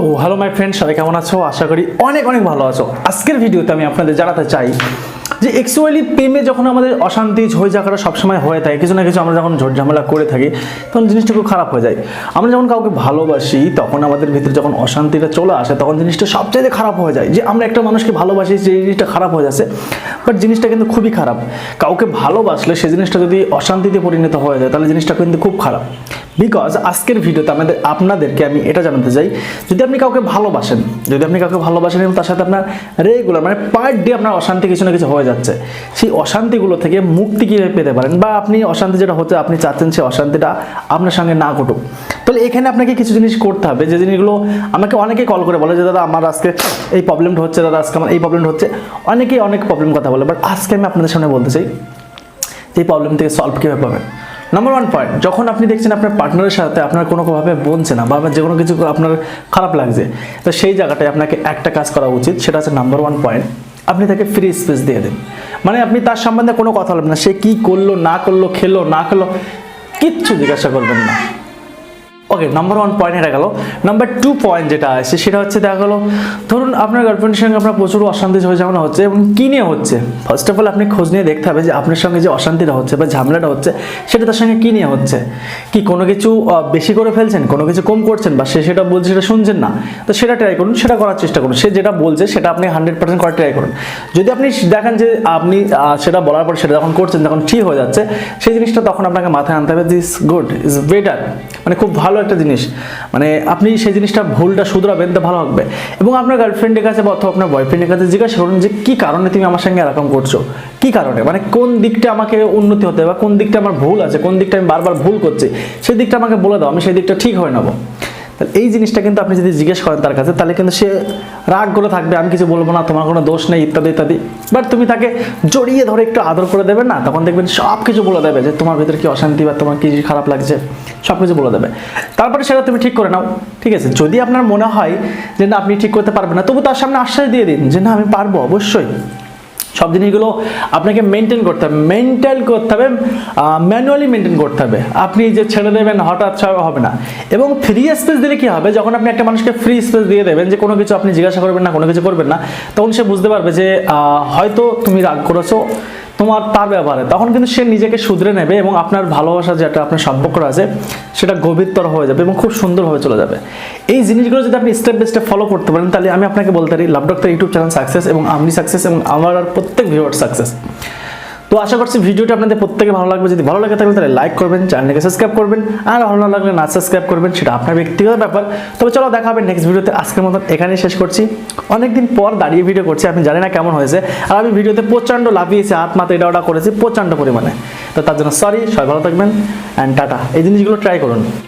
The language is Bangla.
তো হ্যালো মাই ফ্রেন্ড সবাই কেমন আছো? আশা করি অনেক অনেক ভালো আছো। আজকের ভিডিওতে আমি আপনাদের জানাতে চাই যে এক্সুয়ালি প্রেমে যখন আমাদের অশান্তি ঝই ঝাঁকড়া সবসময় হয়ে থাকে, কিছু না কিছু আমরা যখন ঝামেলা করে থাকি, তখন জিনিসটা খুব খারাপ হয়ে যায়। আমরা যখন কাউকে ভালোবাসি, তখন আমাদের ভিতরে যখন অশান্তিটা চলে আসে, তখন জিনিসটা সবচাইতে খারাপ হয়ে যায়। যে আমরা একটা মানুষকে ভালোবাসি, যে জিনিসটা খারাপ হয়ে যাচ্ছে বাট জিনিসটা কিন্তু খুবই খারাপ। কাউকে ভালোবাসলে সে জিনিসটা যদি অশান্তিতে পরিণত হয়ে যায়, তাহলে জিনিসটা কিন্তু খুব খারাপ। বিকজ আজকের ভিডিওতে আমাদের, আপনাদেরকে আমি এটা জানাতে চাই, যদি আপনি কাউকে ভালোবাসেন, যদি আপনি কাউকে ভালোবাসেন এবং তার সাথে আপনার রেগুলার মানে পার ডে আপনার অশান্তি কিছু না কিছু হয়ে যাচ্ছে, সেই অশান্তিগুলো থেকে মুক্তি কীভাবে পেতে পারেন? বা আপনি অশান্তি যেটা হতে, আপনি চাচ্ছেন সেই অশান্তিটা আপনার সঙ্গে না ঘটুক। তাহলে এখানে আপনাকে কিছু জিনিস করতে হবে, যে জিনিসগুলো আমাকে অনেকেই কল করে বলে যে, দাদা, আমার আজকে এই প্রবলেমটা হচ্ছে, দাদা, আজকে আমার এই প্রবলেমটা হচ্ছে। অনেকেই অনেক প্রবলেম কথা বলে বাট আজকে আমি আপনাদের সামনে বলতে চাই, যে এই প্রবলেম থেকে সলভ কীভাবে পাবেন? নাম্বার ওয়ান পয়েন্ট যখন আপনি দেখছেন আপনার পার্টনারের সাথে আপনার কোনো কোনোভাবে বনছে না বা যে কোনো কিছু আপনার খারাপ লাগছে, তো সেই জায়গাটায় আপনাকে একটা কাজ করা উচিত, সেটা হচ্ছে নাম্বার ওয়ান পয়েন্ট আপনি তাকে ফ্রি স্পেস দিয়ে দেন। মানে আপনি তার সম্বন্ধে কোনো কথা বলবেন না, সে কী করল, না করল, খেলো, না খেলো, কিচ্ছু জিজ্ঞাসা করবেন না। ওকে নাম্বার ওয়ান পয়েন্ট এটা গেল। নাম্বার টু পয়েন্ট যেটা আছে, সেটা হচ্ছে দেখা গেলো, ধরুন আপনার গার্লফ্রেন্ডের সঙ্গে আপনার প্রচুর অশান্তি ঝামেলা হচ্ছে এবং কী নিয়ে হচ্ছে? ফার্স্ট অফ অল আপনি খোঁজ নিয়ে দেখতে হবে যে আপনার সঙ্গে যে অশান্তিটা হচ্ছে বা ঝামেলাটা হচ্ছে, সেটা তার সঙ্গে কী নিয়ে হচ্ছে? কি কোনো কিছু বেশি করে ফেলছেন? কোনো কিছু কম করছেন? বা সে সেটা বলছে, সেটা শুনছেন না? তো সেটা ট্রাই করুন, সেটা করার চেষ্টা করুন। সে যেটা বলছে, সেটা আপনি হান্ড্রেড পার্সেন্ট করার ট্রাই করুন। যদি আপনি দেখেন যে আপনি সেটা বলার পর সেটা যখন করছেন, যখন ঠিক হয়ে যাচ্ছে, সেই জিনিসটা তখন আপনাকে মাথায় আনতে হবে দিস গুড ইজ বেটার মানে খুব ভালো জিনিস মানে আপনি সেই জিনিসটা ভুলটা শুধরাবেন তো ভালো হবে। এবং আপনার গার্লফ্রেন্ডের কাছে বা অথবা আপনার বয়ফ্রেন্ডের কাছে জিজ্ঞাসা করুন যে কী কারণে তুমি আমার সঙ্গে এরকম করছ? কি কারণে? মানে কোন দিকটা আমাকে উন্নতি হতে বা কোন দিকটা আমার ভুল আছে? কোন দিকটা আমি বারবার ভুল করছি? সেই দিকটা আমাকে বলে দাও, আমি সেই দিকটা ঠিক হয়ে নেব। তাহলে এই জিনিসটা কিন্তু আপনি যদি জিজ্ঞেস করেন তার কাছে, তাহলে কিন্তু সে রাগ করে থাকবে, আমি কিছু বলব না, তোমার কোনো দোষ নেই, ইত্যাদি ইত্যাদি। বাট তুমি তাকে জড়িয়ে ধরে একটু আদর করে দেবে না, তখন দেখবেন সব কিছু বলে দেবে যে তোমার ভিতরে কি অশান্তি বা তোমার কি খারাপ লাগছে সব কিছু বলে দেবে। তারপরে সেটা তুমি ঠিক করে নাও, ঠিক আছে? যদি আপনার মনে হয় যে না, আপনি ঠিক করতে পারবেন না, তবু তার সামনে আশ্বাস দিয়ে দিন যে না, আমি পারব অবশ্যই। সব জিনিসগুলো আপনাকে মেনটেন করতে হবে। মেনটেন করতে হবে ম্যানুয়ালি মেনটেন করতে হবে। আপনি যে ছেড়ে দেবেন, হঠাৎ সব হবে না। এবং ফ্রি স্পেস দিলে কি হবে? যখন আপনি একটা মানুষকে ফ্রি স্পেস দিয়ে দেবেন, যে কোনো কিছু আপনি জিজ্ঞাসা করবেন না, কোনো কিছু করবেন না, তখন সে বুঝতে পারবে যে হয়তো তুমি রাগ করেছ তোমার তার ব্যাপারে। তখন কিন্তু সে নিজেকে শুধরে নেবে এবং আপনার ভালোবাসা যেটা আপনার সম্পর্ক আছে সেটা গভীরতর হয়ে যাবে এবং খুব সুন্দরভাবে চলে যাবে। এই জিনিসগুলো যদি আপনি স্টেপ বাই স্টেপ ফলো করতে পারেন, তাহলে আমি আপনাকে বলতে পারি love doctor YouTube channel success এবং আমি সাকসেস এবং আমার আর প্রত্যেক ভিউয়ার সাকসেস তো আশা করছি ভিডিওটি আপনাদের প্রত্যেকে ভালো লাগবে। যদি ভালো লাগে তাহলে তাহলে লাইক করবেন চ্যানেলকে সাবস্ক্রাইব করবেন, আর ভালো না লাগলে না সাবস্ক্রাইব করবেন, সেটা আপনার ব্যক্তিগত ব্যাপার। তবে চলো দেখা হবে নেক্সট ভিডিওতে আজকের মতন এখানেই শেষ করছি। অনেকদিন পর দাঁড়িয়ে ভিডিও করছি আমি জানি না কেমন হয়েছে। আর আমি ভিডিওতে প্রচণ্ড লাফিয়েছি, হাত মাথা এটা ওটা করেছি প্রচণ্ড পরিমাণে। তো তার জন্য সরি সবাই ভালো থাকবেন অ্যান্ড টাটা। এই জিনিসগুলো ট্রাই করুন।